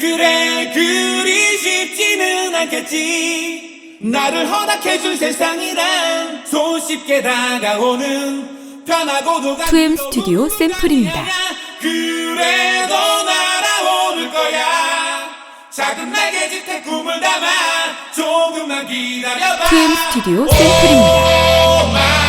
그래 그리 쉽지는 않겠지. 나를 허락해준 세상이란 손쉽게 다가오는 편하고도 투엠 스튜디오 샘플입니다. 그래도 날아오를 거야. 작은 날개 짙은 꿈을 담아 조금만 기다려봐. 투엠 스튜디오 샘플입니다.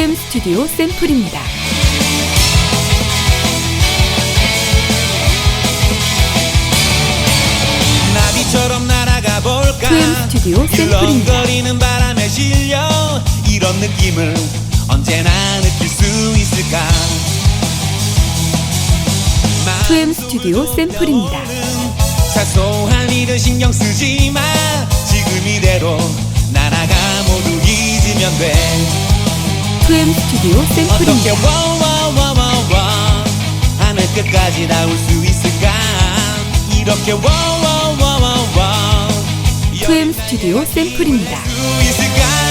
투엠 스튜디오 샘플입니다. 나비처럼 날아가 볼까 투엠 스튜디오 샘플입니다. 일렁거리는 바람에 실려 이런 느낌을 언제나 느낄 수 있을까 투엠 스튜디오 샘플입니다. 사소한 일은 투엠 스튜디오 어떻게 샘플입니다. 와와와와와 하늘 끝까지 닿을 수 있을까 이렇게 와와와와와 투엠 스튜디오 샘플입니다. 수 있을까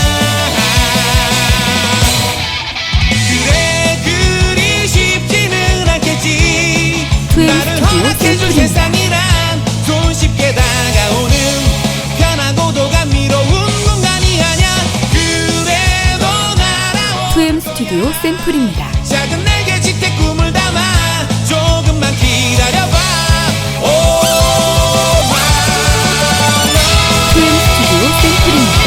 오디오 샘플입니다. 투엠 스튜디오 샘플입니다.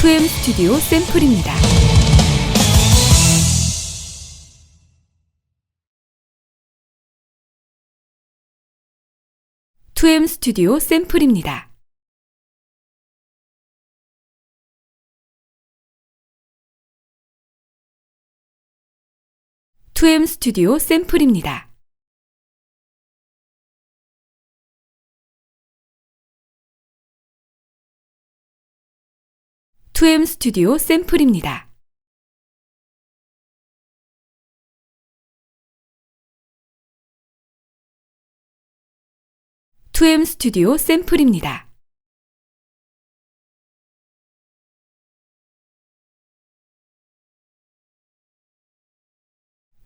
투엠 스튜디오 샘플입니다. 투엠 스튜디오 샘플입니다. 투엠 스튜디오 샘플입니다. 투엠 스튜디오 샘플입니다. 투엠 스튜디오 샘플입니다.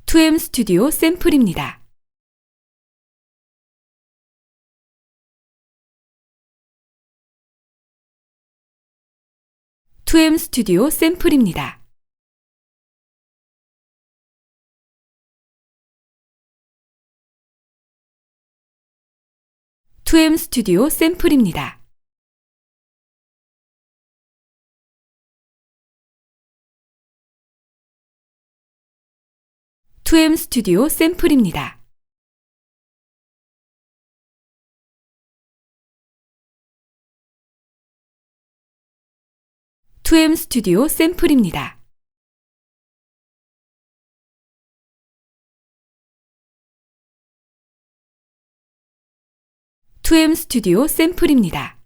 투엠 스튜디오 샘플입니다. 투엠 스튜디오 샘플입니다. 투엠 스튜디오 샘플입니다. 투엠 스튜디오 샘플입니다. 투엠 스튜디오 샘플입니다. 투엠 스튜디오 샘플입니다.